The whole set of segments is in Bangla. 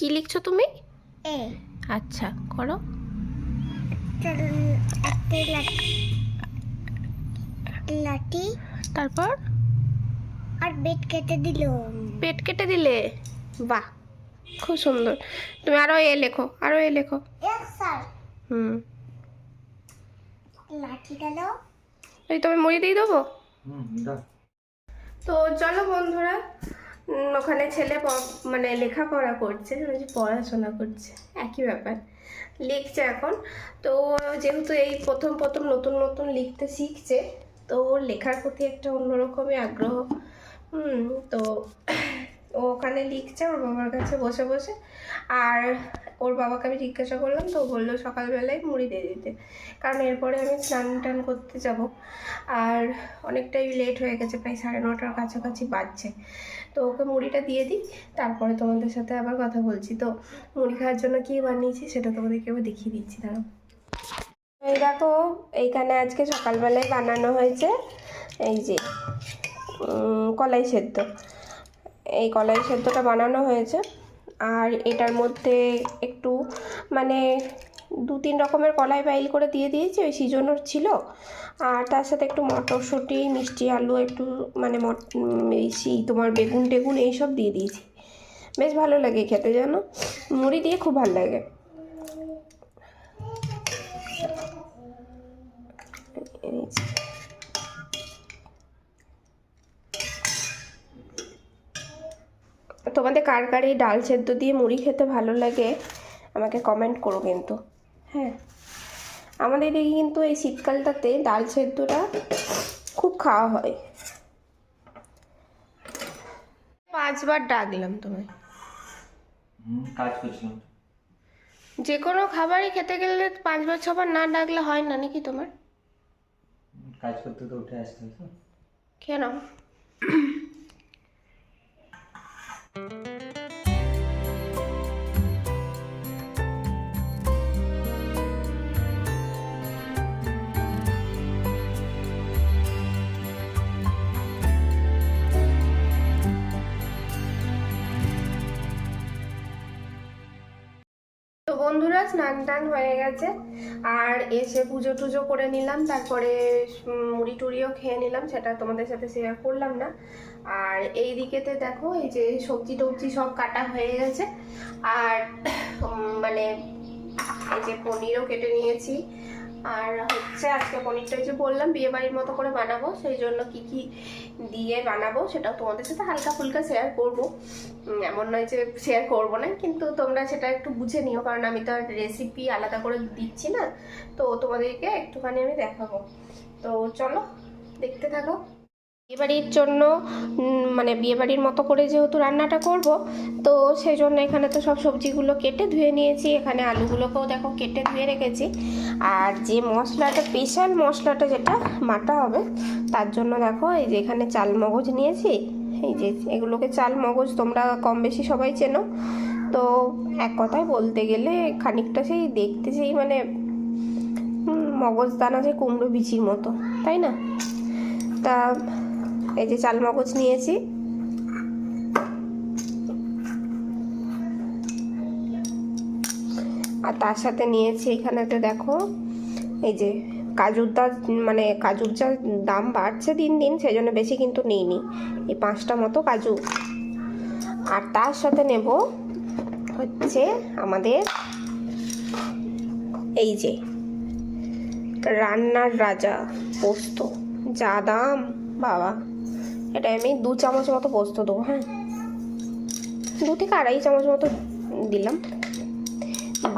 কি লিখছো তুমি? এ। আচ্ছা করো। একটা লাঠি। তারপর? আর বেড কেটে দিল। পেট কেটে দিলে? বাহ খুব সুন্দর। তুমি আরও এ লেখো আরও এ লেখো। হুম। লাঠি গেল। এই তুমি মুড়ি দিয়ে দেবো? তো চলো বন্ধুরা ওখানে ছেলে মানে লেখাপড়া করছে যে পড়াশোনা করছে, একই ব্যাপার। লিখছে এখন। তো যেহেতু এই প্রথম প্রথম নতুন নতুন লিখতে শিখছে, তো ওর লেখার প্রতি একটা অন্যরকমই আগ্রহ। হুম, তো ও ওখানে লিখছে, ওর বাবার কাছে বসে বসে। আর ওর বাবাকে আমি জিজ্ঞাসা করলাম, তো বলল সকালবেলায় মুড়ি দিয়ে দিতে। কারণ এরপরে আমি স্নান টান করতে যাব। আর অনেকটাই লেট হয়ে গেছে, প্রায় সাড়ে নটার কাছাকাছি বাজছে। তো ওকে মুড়িটা দিয়ে দিই, তারপরে তোমাদের সাথে আবার কথা বলছি। তো মুড়ি খাওয়ার জন্য কী বানিয়েছি সেটা তোমাদেরকে আবার দেখিয়ে দিচ্ছি, দাঁড়াও। এই দেখো, এইখানে আজকে সকালবেলায় বানানো হয়েছে এই যে কলাই সেদ্ধ। এই কলাই সেদ্ধটা বানানো হয়েছে। আর এটার মধ্যে একটু মানে দু তিন রকমের কলাই বাইল করে দিয়ে দিয়েছি, ওই সিজনের ছিল। আর তার সাথে একটু মটরশুঁটি, মিষ্টি আলু, একটু মানে সেই তোমার বেগুন টেগুন, এইসব দিয়ে দিয়েছি। বেশ ভালো লাগে খেতে জানো। মুড়ি দিয়ে খুব ভালো লাগে। তোমাদের কার কার এই ডাল সেদ্ধ দিয়ে মুড়ি খেতে ভালো লাগে আমাকে কমেন্ট করো কিন্তু। হ্যাঁ আমাদের এদিকে কিন্তু এই শীতকালটাতে ডাল সেদ্ধটা খুব খাওয়া হয়। পাঁচবার ডাকলাম তোমায়। কাজ করছিলাম। যে কোনো খাবারই খেতে গেলে পাঁচবার ছবার না ডাকলে হয় না নাকি তোমার? কাজ করতে তো উঠে আসতে তো কেন তো স্নান টান হয়ে গেছে। আর এসে পুজো টুজো করে নিলাম, তারপরে মুড়ি টুড়িও খেয়ে নিলাম, সেটা তোমাদের সাথে শেয়ার করলাম না। আর এই দিকেতে দেখো, এই যে সবজি টবজি সব কাটা হয়ে গেছে। আর মানে এই যে পনিরও কেটে নিয়েছি। আর হচ্ছে আজকে পনিরটা যে বললাম, বিয়ে বাড়ির মতো করে বানাবো, সেই জন্য কি কি দিয়ে বানাবো সেটাও তোমাদের সাথে হালকা ফুলকা শেয়ার করব। এমন নয় যে শেয়ার করব না, কিন্তু তোমরা সেটা একটু বুঝে নিও, কারণ আমি তো আর রেসিপি আলাদা করে দিচ্ছি না, তো তোমাদেরকে একটুখানি আমি দেখাবো। তো চলো, দেখতে থাকো। বিয়েবাড়ির জন্য মানে বিয়েবাড়ির মতো করে যেহেতু রান্নাটা করব, তো সেই জন্য এখানে তো সব সবজিগুলো কেটে ধুয়ে নিয়েছি। এখানে আলুগুলোকেও দেখো কেটে ধুয়ে রেখেছি। আর যে মশলাটা, স্পেশাল মশলাটা যেটা, মাটা হবে, তার জন্য দেখো এই যে এখানে চাল মগজ নিয়েছি। এই যে এগুলোকে চাল মগজ তোমরা কম বেশি সবাই চেনো। তো এক কথায় বলতে গেলে খানিকটা সেই দেখতে সেই মানে মগজ দানা যে কুমড়ো বিচির মতো, তাই না? তা এই যে চাল মগজ নিয়েছি। আর তার সাথে নিয়েছি এখানেতে দেখো, এই যে কাজুর দা মানে কাজুর যা দাম বাড়ছে দিন দিন সেই জন্য বেশি কিন্তু নিইনি। এই পাঁচটা মতো কাজু। আর তার সাথে নেব হচ্ছে আমাদের এই যে রান্নার রাজা, পোস্ত। যা দাম, বাবা। এটা আমি দু চামচ মতো পোস্ত দেবো হ্যাঁ। দু থেকে আড়াই চামচ মতো দিলাম।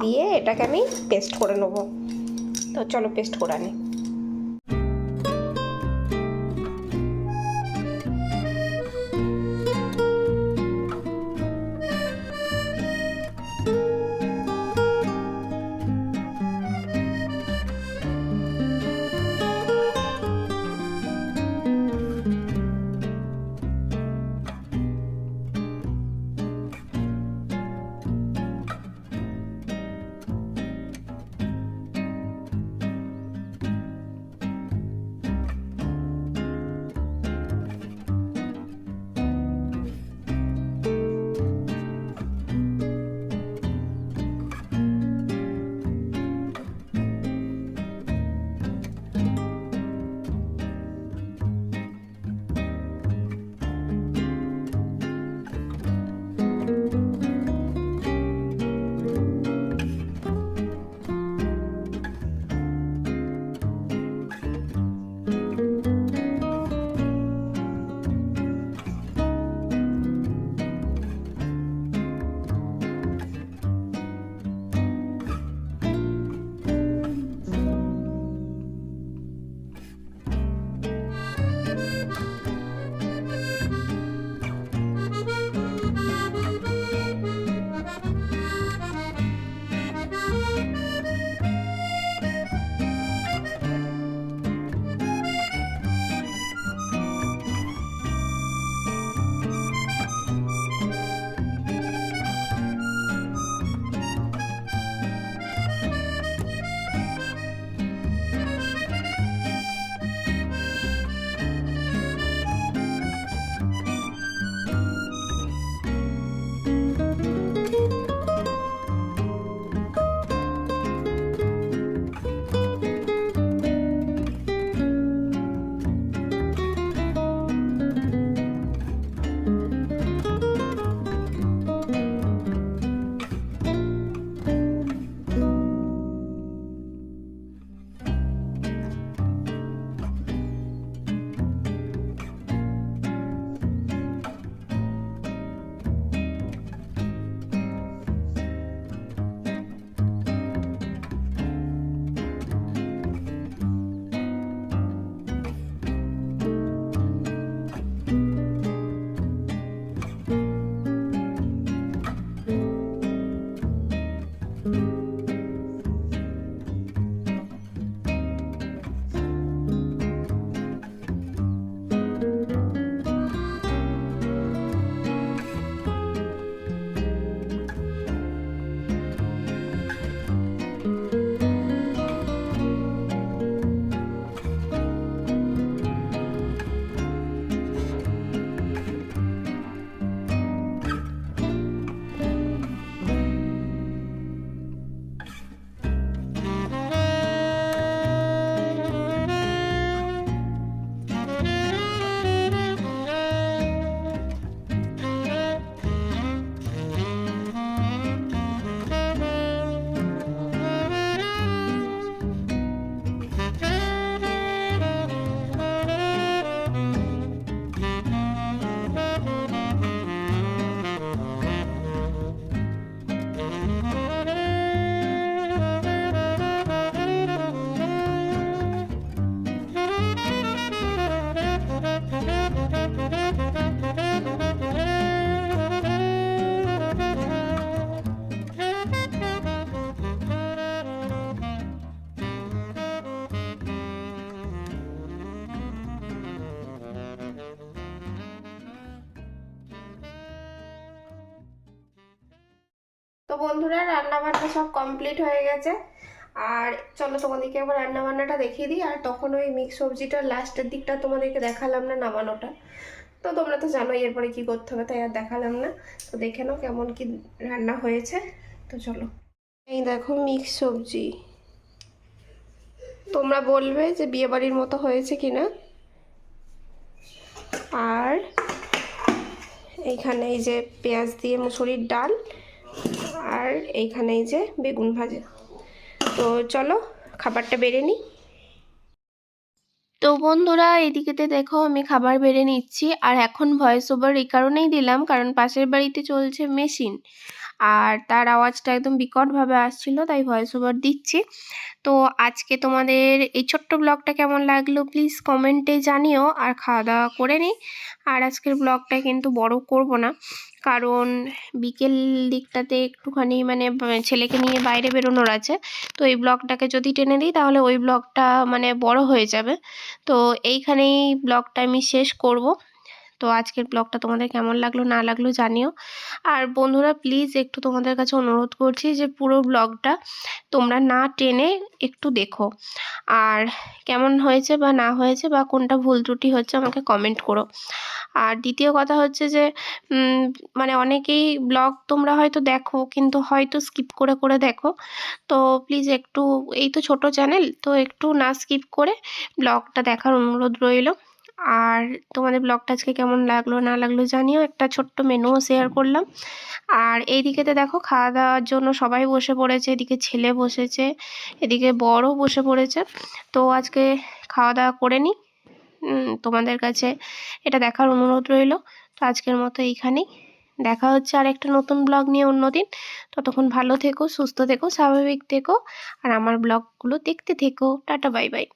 দিয়ে এটাকে আমি পেস্ট করে নেব। তো চলো পেস্ট করে আনি। তো বন্ধুরা রান্না বান্না সব কমপ্লিট হয়ে গেছে। আর চলো তোমাদেরকে একবার রান্না বান্নাটা দেখিয়ে দিই। আর তখন ওই মিক্স সবজিটা লাস্টের দিকটা তোমাদেরকে দেখালাম না, নামানোটা। তো তোমরা তো জানো এরপরে কি করতে হবে, তাই আর দেখালাম না। তো দেখে নাও কেমন কি রান্না হয়েছে। তো চলো। এই দেখো মিক্স সবজি। তোমরা বলবে যে বিয়েবাড়ির মতো হয়েছে কি না আর এইখানে এই যে পেঁয়াজ দিয়ে মুসুরির ডাল আর এইখানে এই যে বেগুন ভাজা। তো চলো, খাবারটা বেড়ে নিই। তো বন্ধুরা, এদিকেতে দেখো আমি খাবার বেড়ে নিচ্ছি। আর এখন ভয়েস ওভার এই কারণেই দিলাম, কারণ পাশের বাড়িতে চলছে মেশিন আর তার আওয়াজটা একদম বিকটভাবে আসছিল, তাই ভয়েস ওভার দিচ্ছি। তো আজকে তোমাদের এই ছোট্ট ব্লগটা কেমন লাগল প্লিজ কমেন্টে জানিও আর খাওয়া দাওয়া করে নিই। আর আজকের ব্লগটা কিন্তু বড় করব না, কারণ বিকেল দিকটাতে একটুখানি মানে ছেলেকে নিয়ে বাইরে বেরোনোর আছে। তো এই ব্লগটাকে যদি টেনে দিই তাহলে ওই ব্লগটা মানে বড় হয়ে যাবে। তো এইখানেই ব্লগটা আমি শেষ করব। তো আজকের ব্লগটা তোমাদের কেমন লাগল না লাগল জানিও। আর বন্ধুরা প্লিজ একটু তোমাদের কাছে অনুরোধ করছি যে পুরো ব্লগটা তোমরা না টেনে একটু দেখো। আর কেমন হয়েছে বা না হয়েছে বা কোনটা ভুল ত্রুটি হচ্ছে আমাকে কমেন্ট করো। আর দ্বিতীয় কথা হচ্ছে যে মানে অনেকেই ব্লগ তোমরা হয়তো দেখো কিন্তু হয়তো স্কিপ করে করে দেখো। তো প্লিজ একটু, এই তো ছোট চ্যানেল তো একটু না স্কিপ করে ব্লগটা দেখার অনুরোধ রইল। আর তোমাদের ব্লগটা আজকে কেমন লাগল না লাগল জানিও, একটা ছোট্ট মেনুও শেয়ার করলাম। আর এইদিকেতে দেখো খাওয়া দাওয়ার জন্য সবাই বসে পড়েছে, এদিকে ছেলে বসেছে, এদিকে বড়ও বসে পড়েছে। তো আজকে খাওয়া দাওয়া করে নিই। তোমাদের কাছে এটা দেখার অনুরোধ রইল। তো আজকের মতো এইখানেই। দেখা হচ্ছে আর একটা নতুন ব্লগ নিয়ে অন্যদিন। ততক্ষণ ভালো থেকো, সুস্থ থেকো, স্বাভাবিক থেকো। আর আমার ব্লগগুলো দেখতে থেকো। Tata bye bye